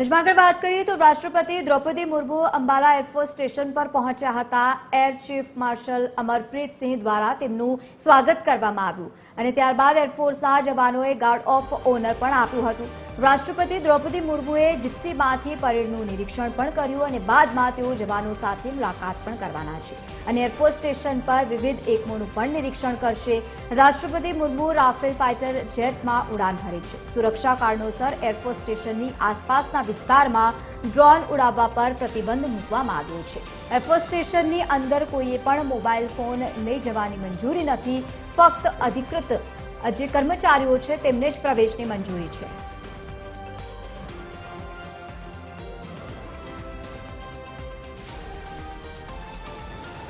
બીજમાં આગળ વાત કરીએ તો રાષ્ટ્રપતિ Draupadi Murmu Ambala air force station પર પહોંચ્યા હતા. Air chief marshal Amarpreet Singh દ્વારા તેમનું સ્વાગત કરવામાં આવ્યું અને ત્યારબાદ એરફોર્સના જવાનોએ ગાર્ડ ઓફ ઓનર પણ આપ્યું હતું. રાષ્ટ્રપતિ દ્રૌપદી મુર્મુએ જીપ્સીમાંથી પરેડનું નિરીક્ષણ પણ કર્યું અને બાદમાં તેઓ જવાનો સાથે મુલાકાત પણ કરવાના છે. અને એરફોર્સ સ્ટેશન પર વિવિધ એકમોનું પણ નિરીક્ષણ કરશે. રાષ્ટ્રપતિ મુર્મુ રાફેલ ફાઇટર જેટમાં ઉડાન ભરે છે. સુરક્ષા કારણોસર એરફોર્સ સ્ટેશનની આસપાસના વિસ્તારમાં ડ્રોન ઉડાવવા પર પ્રતિબંધ મૂકવામાં આવ્યો છે. એરફોર્સ સ્ટેશનની અંદર કોઈએ પણ મોબાઈલ ફોન લઈ જવાની મંજૂરી નથી. ફક્ત અધિકૃત જે કર્મચારીઓ છે તેમને જ પ્રવેશની મંજૂરી છે.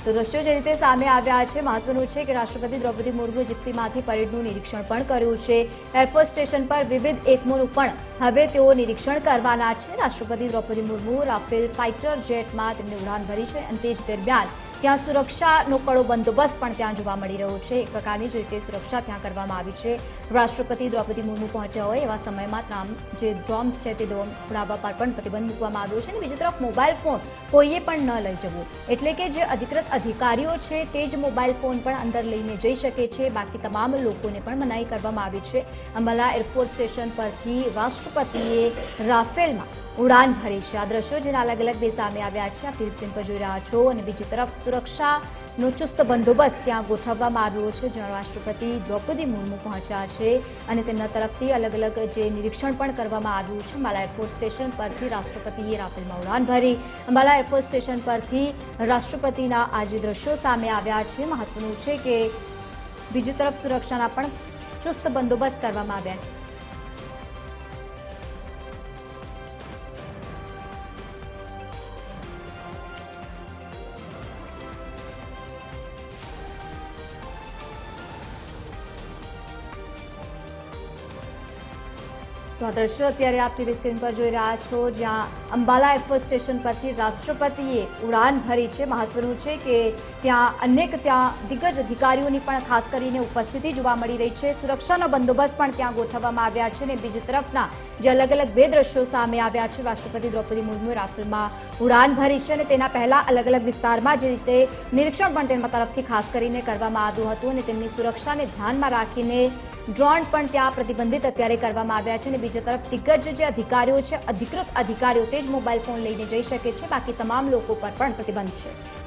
તો દ્રશ્યો જે રીતે સામે આવ્યા છે, મહત્વનું છે કે રાષ્ટ્રપતિ દ્રૌપદી મુર્મુ જીપ્સીમાંથી પરેડનું નિરીક્ષણ પણ કર્યું છે. એરફોર્સ સ્ટેશન પર વિવિધ એકમોનું પણ હવે તેઓ નિરીક્ષણ કરવાના છે. રાષ્ટ્રપતિ દ્રૌપદી મુર્મુ રાફેલ ફાઇટર જેટમાં તેમને ઉડાન ભરી છે. અને તે જ દરમિયાન ત્યાં સુરક્ષાનો કડો બંદોબસ્ત પણ ત્યાં જોવા મળી રહ્યો છે. એક પ્રકારની જ રીતે સુરક્ષા ત્યાં કરવામાં આવી છે. રાષ્ટ્રપતિ દ્રૌપદી મુર્મુ પહોંચ્યા હોય એવા સમયમાં ત્રામ જે ડ્રોમ્સ છે તે ઉડાવવા પર પણ પ્રતિબંધ મૂકવામાં આવ્યો છે અને બીજી તરફ મોબાઈલ ફોન કોઈએ પણ ન લઈ જવું. એટલે કે જે અધિકૃત અધિકારીઓ છે તે જ મોબાઈલ ફોન પણ અંદર લઈને જઈ શકે છે. બાકી તમામ લોકોને પણ મનાઈ કરવામાં આવી છે. અંબાલા એરફોર્સ સ્ટેશન પરથી રાષ્ટ્રપતિએ રાફેલમાં ઉડાન ભરી છે. આ દ્રશ્યો જેના અલગ અલગ બે સામે આવ્યા છે, આપ સ્ક્રીન પર જોઈ રહ્યા છો. અને બીજી તરફ સુરક્ષાનો ચુસ્ત બંદોબસ્ત ત્યાં ગોઠવવામાં આવ્યો છે, જ્યાં રાષ્ટ્રપતિ દ્રૌપદી મુર્મુ પહોંચ્યા છે અને તેમના તરફથી અલગ અલગ જે નિરીક્ષણ પણ કરવામાં આવ્યું છે. અંબાલા એરફોર્સ સ્ટેશન પરથી રાષ્ટ્રપતિએ રાફેલમાં ઉડાન ભરી. અંબાલા એરફોર્સ સ્ટેશન પરથી રાષ્ટ્રપતિના આ જે દ્રશ્યો સામે આવ્યા છે. મહત્વનું છે કે બીજી તરફ સુરક્ષાના પણ ચુસ્ત બંદોબસ્ત કરવામાં આવ્યા છે. તો આ દ્રશ્યો અત્યારે આપ ટીવી સ્ક્રીન પર જોઈ રહ્યા છો, જ્યાં અંબાલા એરફોર્સ સ્ટેશન પરથી રાષ્ટ્રપતિએ ઉડાન ભરી છે. મહત્વનું છે કે ત્યાં અનેક ત્યાં દિગ્ગજ અધિકારીઓની પણ ખાસ કરીને ઉપસ્થિતિ જોવા મળી રહી છે. સુરક્ષાનો બંદોબસ્ત પણ ત્યાં ગોઠવવામાં આવ્યા છે અને બીજી તરફના જે અલગ અલગ બે દ્રશ્યો સામે આવ્યા છે, રાષ્ટ્રપતિ દ્રૌપદી મુર્મુએ રાફેલમાં ઉડાન ભરી છે અને તેના પહેલા અલગ અલગ વિસ્તારમાં જે રીતે નિરીક્ષણ પણ તેમના તરફથી ખાસ કરીને કરવામાં આવ્યું હતું અને તેમની સુરક્ષાને ધ્યાનમાં રાખીને ડ્રોન પણ ત્યાં પ્રતિબંધિત અત્યારે કરવામાં આવ્યા છે અને બીજી તરફ દિગ્ગજ જે અધિકારીઓ છે, અધિકૃત અધિકારીઓ તે જ મોબાઈલ ફોન લઈને જઈ શકે છે. બાકી તમામ લોકો પર પણ પ્રતિબંધ છે.